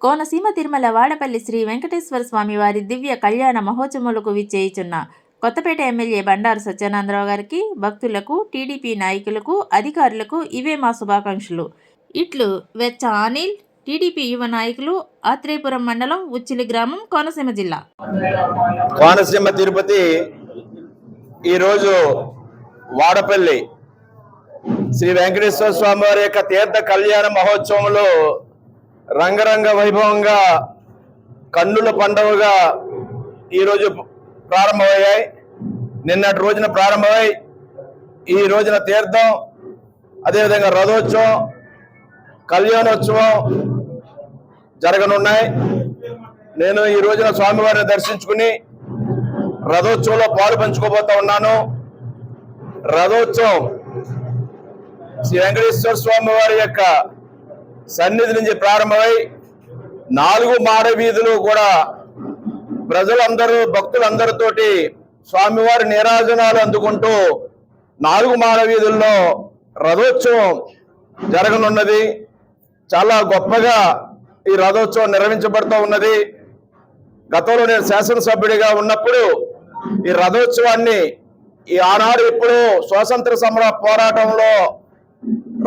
కోనసీమ తిరుమల వాడపల్లి శ్రీ వెంకటేశ్వర స్వామి వారి దివ్య కళ్యాణ మహోత్సవములకు విచ్చేయుచున్న కొత్తపేట ఎమ్మెల్యే బండారు సత్యానందరావు గారికి భక్తులకు టీడీపీ నాయకులకు అధికారులకు ఇవే మా శుభాకాంక్షలు. ఇట్లు వెచ్చ అనిల్ టీడీపీ యువ నాయకులు ఆత్రేయపురం మండలం ఉచ్చిలి గ్రామం కోనసీమ జిల్లా. కోనసీమ తిరుపతి ఈరోజు వాడపల్లి శ్రీ వెంకటేశ్వర స్వామి వారి యొక్క తీర్థ కళ్యాణ మహోత్సవంలో రంగరంగ వైభవంగా కన్నుల పండుగగా ఈరోజు ప్రారంభమయ్యాయి. నిన్నటి రోజున ప్రారంభమై ఈ రోజున తీర్థం అదేవిధంగా రథోత్సవం కళ్యాణోత్సవం జరగనున్నాయి. నేను ఈ రోజున స్వామివారిని దర్శించుకుని రథోత్సవంలో పాలు పంచుకోబోతా ఉన్నాను. రథోత్సవం శ్రీ వెంకటేశ్వర స్వామి వారి యొక్క సన్నిధి నుంచి ప్రారంభమై నాలుగు మాడ వీధులు కూడా ప్రజలందరూ భక్తులందరితోటి స్వామివారి నీరాజనాలు అందుకుంటూ నాలుగు మాడ వీధుల్లో రథోత్సవం జరగనున్నది. చాలా గొప్పగా ఈ రథోత్సవం నిర్వహించబడుతూ ఉన్నది. గతంలో నేను శాసనసభ్యుడిగా ఉన్నప్పుడు ఈ రథోత్సవాన్ని ఈ ఆనాడు ఎప్పుడు స్వాతంత్ర సమర పోరాటంలో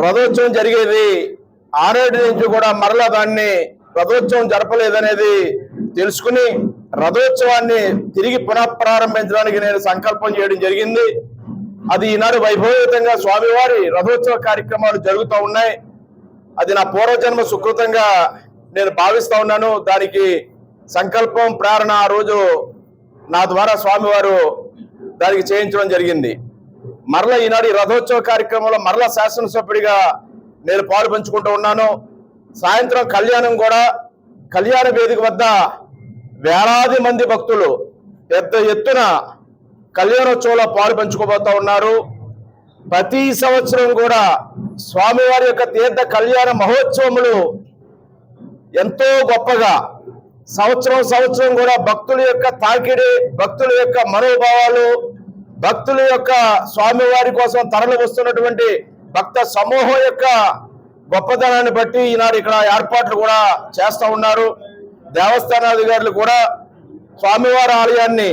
రథోత్సవం జరిగేది. ఆనాటి నుంచి కూడా మరలా దాన్ని రథోత్సవం జరపలేదనేది తెలుసుకుని రథోత్సవాన్ని తిరిగి పునఃప్రారంభించడానికి నేను సంకల్పం చేయడం జరిగింది. అది ఈనాడు వైభవయుతంగా స్వామివారి రథోత్సవ కార్యక్రమాలు జరుగుతూ ఉన్నాయి. అది నా పూర్వజన్మ సుకృతంగా నేను భావిస్తా ఉన్నాను. దానికి సంకల్పం ప్రేరణ ఆ రోజు నా ద్వారా స్వామివారు దానికి చేయించడం జరిగింది. మరల ఈనాడు ఈ రథోత్సవ కార్యక్రమంలో మరల శాసనసభ్యుడిగా నేను పాలు పంచుకుంటూ ఉన్నాను. సాయంత్రం కళ్యాణం కూడా కళ్యాణ వేదిక వద్ద వేలాది మంది భక్తులు పెద్ద ఎత్తున కళ్యాణోత్సవంలో పాలు పంచుకోబోతా ఉన్నారు. ప్రతి సంవత్సరం కూడా స్వామివారి యొక్క తీర్థ కళ్యాణ మహోత్సవములు ఎంతో గొప్పగా సంవత్సరం సంవత్సరం కూడా భక్తుల యొక్క తాకిడి భక్తుల యొక్క మనోభావాలు భక్తుల యొక్క స్వామివారి కోసం తరలి వస్తున్నటువంటి భక్త సమూహం యొక్క గొప్పతనాన్ని బట్టి ఈనాడు ఇక్కడ ఏర్పాట్లు కూడా చేస్తూ ఉన్నారు. దేవస్థానాధికారులు కూడా స్వామివారి ఆలయాన్ని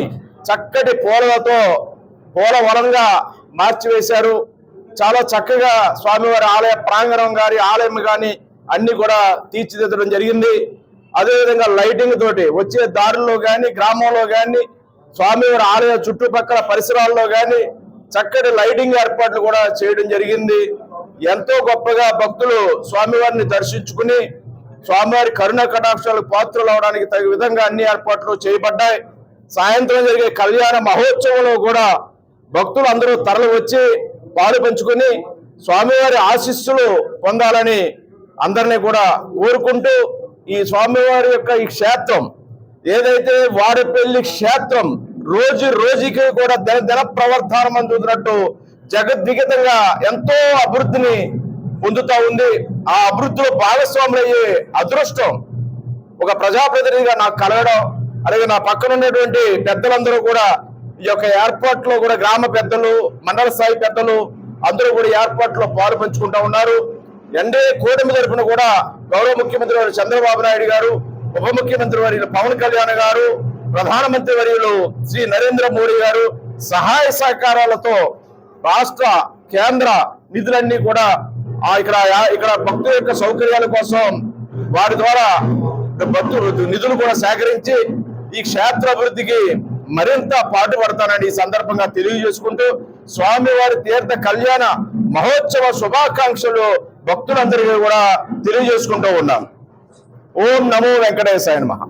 చక్కటి పూలతో పూల వనంగా మార్చివేశారు. చాలా చక్కగా స్వామివారి ఆలయ ప్రాంగణం గాని ఆలయం కానీ అన్ని కూడా తీర్చిదిద్దడం జరిగింది. అదేవిధంగా లైటింగ్ తోటి వచ్చే దారుల్లో కానీ గ్రామంలో కానీ స్వామివారి ఆలయ చుట్టుపక్కల పరిసరాల్లో కానీ చక్కటి లైటింగ్ ఏర్పాట్లు కూడా చేయడం జరిగింది. ఎంతో గొప్పగా భక్తులు స్వామివారిని దర్శించుకుని స్వామివారి కరుణ కటాక్షాలకు పాత్రలు అవడానికి తగు విధంగా అన్ని ఏర్పాట్లు చేయబడ్డాయి. సాయంత్రం జరిగే కళ్యాణ మహోత్సవంలో కూడా భక్తులు అందరూ తరలి వచ్చి పాలు పంచుకుని స్వామివారి ఆశీస్సులు పొందాలని అందరినీ కూడా కోరుకుంటూ ఈ స్వామివారి యొక్క ఈ క్షేత్రం ఏదైతే వాడపల్లి క్షేత్రం రోజు రోజుకి కూడా దిన దిన ప్రవర్తనం చూసినట్టు జగద్విగతంగా ఎంతో అభివృద్ధిని పొందుతా ఉంది. ఆ అభివృద్ధిలో భాగస్వాములు అయ్యే అదృష్టం ఒక ప్రజాప్రతినిధిగా నాకు కలగడం అలాగే నా పక్కన ఉన్నటువంటి పెద్దలందరూ కూడా ఈ యొక్క ఏర్పాట్లో కూడా గ్రామ పెద్దలు మండల స్థాయి పెద్దలు అందరూ కూడా ఏర్పాట్లో పాలు పంచుకుంటా ఉన్నారు. ఎన్డీఏ కూటమి తరఫున కూడా గౌరవ ముఖ్యమంత్రి వారు చంద్రబాబు నాయుడు గారు ఉప ముఖ్యమంత్రి వారి పవన్ కళ్యాణ్ గారు ప్రధానమంత్రి వర్యులు శ్రీ నరేంద్ర మోడీ గారు సహాయ సహకారాలతో రాష్ట్ర కేంద్ర నిధులన్నీ కూడా ఆ ఇక్కడ ఇక్కడ భక్తుల యొక్క సౌకర్యాల కోసం వారి ద్వారా భక్తులు నిధులు కూడా సేకరించి ఈ క్షేత్ర అభివృద్ధికి మరింత పాటుపడతానని ఈ సందర్భంగా తెలియజేసుకుంటూ స్వామివారి తీర్థ కళ్యాణ మహోత్సవ శుభాకాంక్షలు భక్తులందరికీ కూడా తెలియజేసుకుంటూ ఉన్నాం. ఓం నమో వెంకటేశాయ మహా